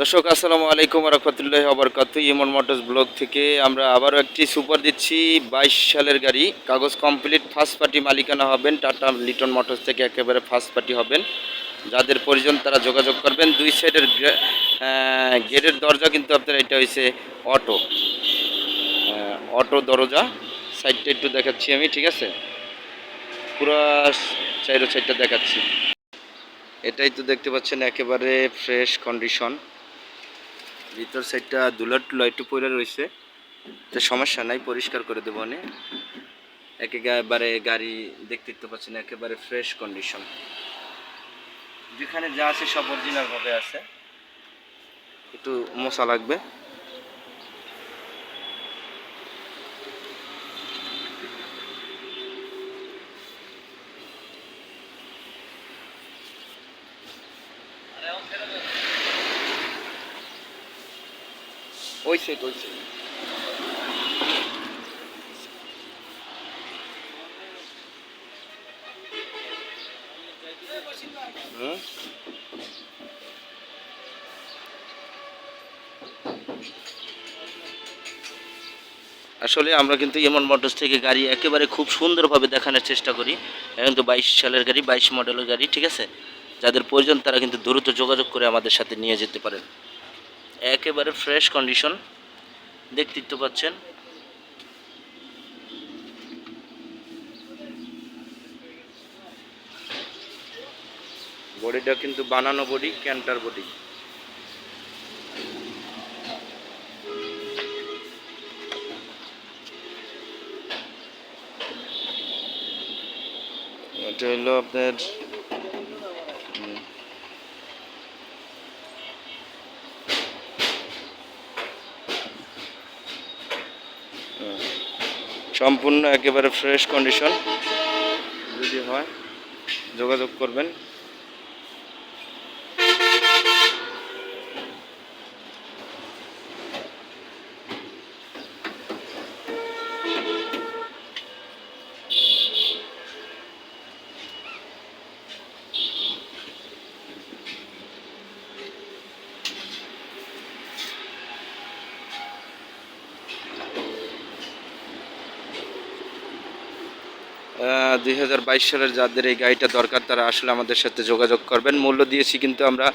দর্শক, আসসালামু আলাইকুম রহমতুল্লাহ আবরকাত ইমন মোটরস ব্লগ থেকে আমরা আবারও একটি সুপার দিচ্ছি বাইশ সালের গাড়ি। কাগজ কমপ্লিট ফার্স্ট পার্টি মালিকানা হবেন টাটা লিটন মোটরস থেকে, একেবারে ফার্স্ট পার্টি হবেন। যাদের প্রয়োজন তারা যোগাযোগ করবেন। দুই সাইডের গেটের দরজা কিন্তু আপনার এটা হয়েছে অটো অটো দরজা। সাইডটা একটু দেখাচ্ছি আমি, ঠিক আছে? পুরো চাইরো সাইডটা দেখাচ্ছি। এটাই তো দেখতে পাচ্ছেন, একেবারে ফ্রেশ কন্ডিশন ভিতর সাইডটা দুলাট একটু পরে রয়েছে তো সমস্যা নাই, পরিষ্কার করে দেবো অনেক একেবারে গাড়ি দেখতে তো পাচ্ছেন একেবারে ফ্রেশ কন্ডিশন যেখানে যা আছে সব অরিজিনাল ভাবে আছে। একটু মশা লাগবে। ওই সাইড ওই সাইড আসলে আমরা কিন্তু এমন মোটরস থেকে গাড়ি একেবারে খুব সুন্দরভাবে দেখানোর চেষ্টা করি। এখন তো বাইশ সালের গাড়ি, বাইশ মডেলের গাড়ি, ঠিক আছে? যাদের প্রয়োজন তারা কিন্তু দ্রুত যোগাযোগ করে আমাদের সাথে নিয়ে যেতে পারেন। একেবারে ফ্রেশ কন্ডিশন দেখতেই তো পাচ্ছেন বডিটা কিন্তু বানানো বডি ক্যান্টার বডি এটা হলো আপনার সম্পূর্ণ একেবারে ফ্রেশ কন্ডিশন যদি হয় যোগাযোগ করবেন। দুই হাজার বাইশ সালের যাদের এই গাড়িটা দরকার, তারা আসলে আমাদের সাথে যোগাযোগ করবেন। মূল্য দিয়েছি কিন্তু আমরা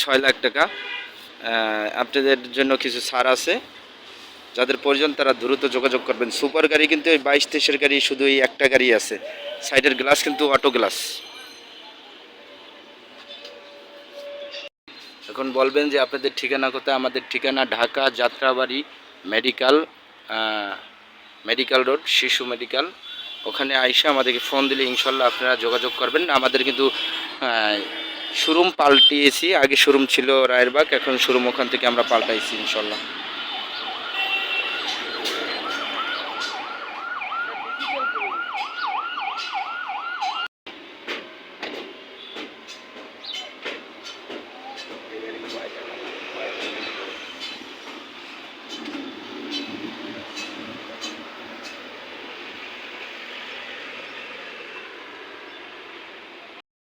ছয় লাখ টাকা। আপনাদের জন্য কিছু ছাড় আছে। যাদের প্রয়োজন তারা দ্রুত যোগাযোগ করবেন। সুপার গাড়ি কিন্তু এই বাইশ তেইশের গাড়ি শুধু এই একটা গাড়ি আছে। সাইডের গ্লাস কিন্তু অটো গ্লাস। এখন বলবেন যে আপনাদের ঠিকানা কোথায়? আমাদের ঠিকানা Dhaka Jatrabari medical medical road, শিশু মেডিকেল। ওখানে আইসা আমাদেরকে ফোন দিলে ইনশাল্লাহ আপনারা যোগাযোগ করবেন। আমাদের কিন্তু শোরুম পাল্টিয়েছি। আগে শোরুম ছিল রায়েরবাগ, এখন শোরুম ওখান থেকে আমরা পাল্টাইছি ইনশাল্লাহ।